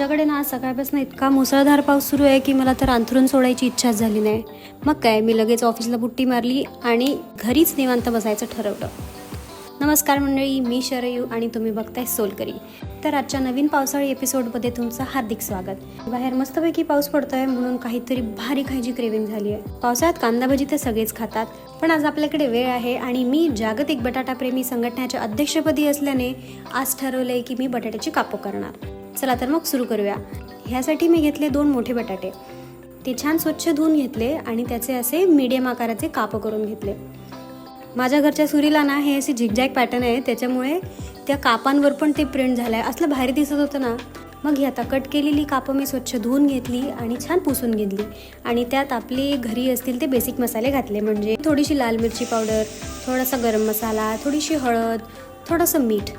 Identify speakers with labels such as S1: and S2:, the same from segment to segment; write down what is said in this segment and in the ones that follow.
S1: आज सकाळपासून इतका मुसळधार पाऊस सुरू आहे की मला तर अंथरून सोडायची इच्छाच झाली नाही. मग काय मी लगेच ऑफिसला बुट्टी मारली आणि घरीच निवांत बसायचं ठरवलं. नमस्कार मंडळी मी शरयू आणि तुम्ही बघताय सोलकरी. तर आजच्या नवीन पावसाळी एपिसोडमध्ये तुमचं हार्दिक स्वागत. बाहेर मस्तपैकी पाऊस पडतोय म्हणून काहीतरी भारी खायची क्रेविंग झाली आहे. पावसाळ्यात कांदा भजी तर सगळेच खातात पण आज आपल्याकडे वेळ आहे आणि मी जागतिक बटाटा प्रेमी संघटनेच्या अध्यक्षपदी असल्याने आज ठरवलंय की मी बटाट्याची कापू करणार. चला तर मग सुरू करूया. ह्यासाठी मी घेतले दोन मोठे बटाटे. ते छान स्वच्छ धुवून घेतले आणि त्याचे असे मीडियम आकाराचे कापं करून घेतले. माझ्या घरच्या सुरीला ना हे असे झिगझॅग पॅटर्न आहे त्याच्यामुळे त्या कापांवर पण ते प्रिंट झालं आहे असलं भारी दिसत होतं ना. मग ही आता कट केलेली कापं मी स्वच्छ धुवून घेतली आणि छान पुसून घेतली. आणि त्यात आपले घरी असतील ते बेसिक मसाले घातले म्हणजे थोडीशी लाल मिरची पावडर थोडासा गरम मसाला थोडीशी हळद थोडंसं मीठ.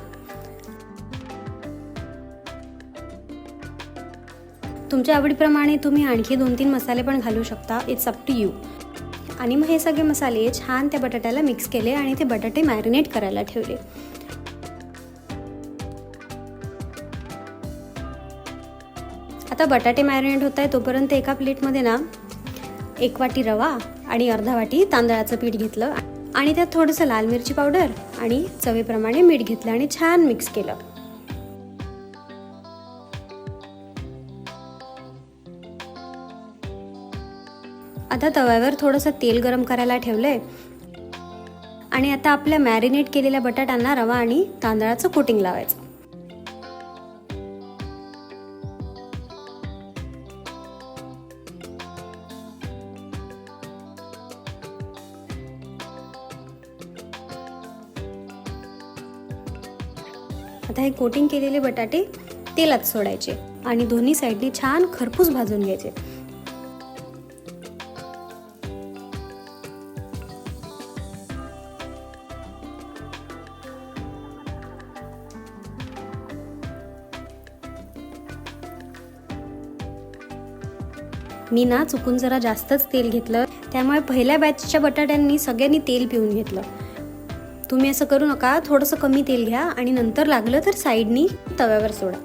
S1: तुमच्या आवडीप्रमाणे तुम्ही आणखी दोन तीन मसाले पण घालू शकता. इट्स अप टू यू आणि मग हे सगळे मसाले छान त्या बटाट्याला मिक्स केले आणि ते बटाटे मॅरिनेट करायला ठेवले. आता बटाटे मॅरिनेट होत आहे तोपर्यंत एका प्लेटमध्ये ना एक वाटी रवा आणि अर्धा वाटी तांदळाचं पीठ घेतलं. आणि त्यात थोडंसं लाल मिरची पावडर आणि चवीप्रमाणे मीठ घेतलं आणि छान मिक्स केलं. आता तव्यावर थोडंसं तेल गरम करायला ठेवलंय. आणि आता आपल्या मॅरिनेट केलेल्या बटाट्यांना रवा आणि तांदळाचं कोटिंग लावायचं. आता हे कोटिंग केलेले बटाटे तेलात सोडायचे आणि दोन्ही साईडने छान खरपूस भाजून घ्यायचे. मी ना चुकून जरा जास्तच तेल घेतलं. त्यामुळे पहिल्या बॅचच्या बटाट्यांनी सगळ्यांनी तेल पिऊन घेतलं. तुम्ही असं करू नका थोडंसं कमी तेल घ्या आणि नंतर लागलं तर साईडनी तव्यावर सोडा.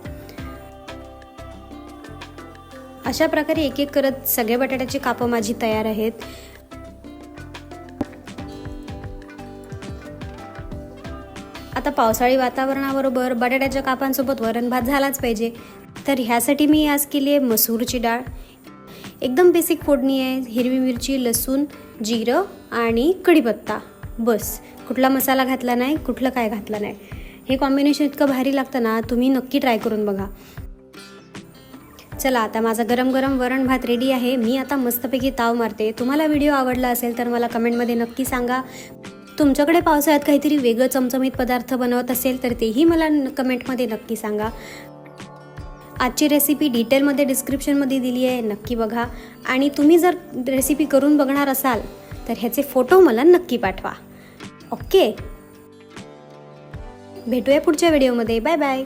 S1: अशा प्रकारे एक एक करत सगळे बटाट्याची कापं माझी तयार आहेत. आता पावसाळी वातावरणाबरोबर बटाट्याच्या कापांसोबत वरण भात झालाच पाहिजे. तर ह्यासाठी मी आज केली आहे मसूरची डाळ. एकदम बेसिक फोडणी आहे. हिरवी मिरची लसूण जिरं आणि कढीपत्ता. बस. कुठला मसाला घातला नाही कुठलं काय घातलं नाही. हे कॉम्बिनेशन इतकं भारी लागतं ना तुम्ही नक्की ट्राय करून बघा. चला आता माझा गरम गरम वरण भात रेडी आहे. मी आता मस्तपैकी ताव मारते. तुम्हाला व्हिडिओ आवडला असेल तर मला कमेंटमध्ये नक्की सांगा. तुमच्याकडे पावसाळ्यात काहीतरी वेगळं चमचमीत पदार्थ बनवत असेल तर तेही मला न- कमेंटमध्ये नक्की सांगा. आजची रेसिपी डिटेलमध्ये डिस्क्रिप्शनमध्ये दिली आहे नक्की बघा. आणि तुम्ही जर रेसिपी करून बघणार असाल तर ह्याचे फोटो मला नक्की पाठवा. ओके भेटूया पुढच्या व्हिडिओमध्ये बाय बाय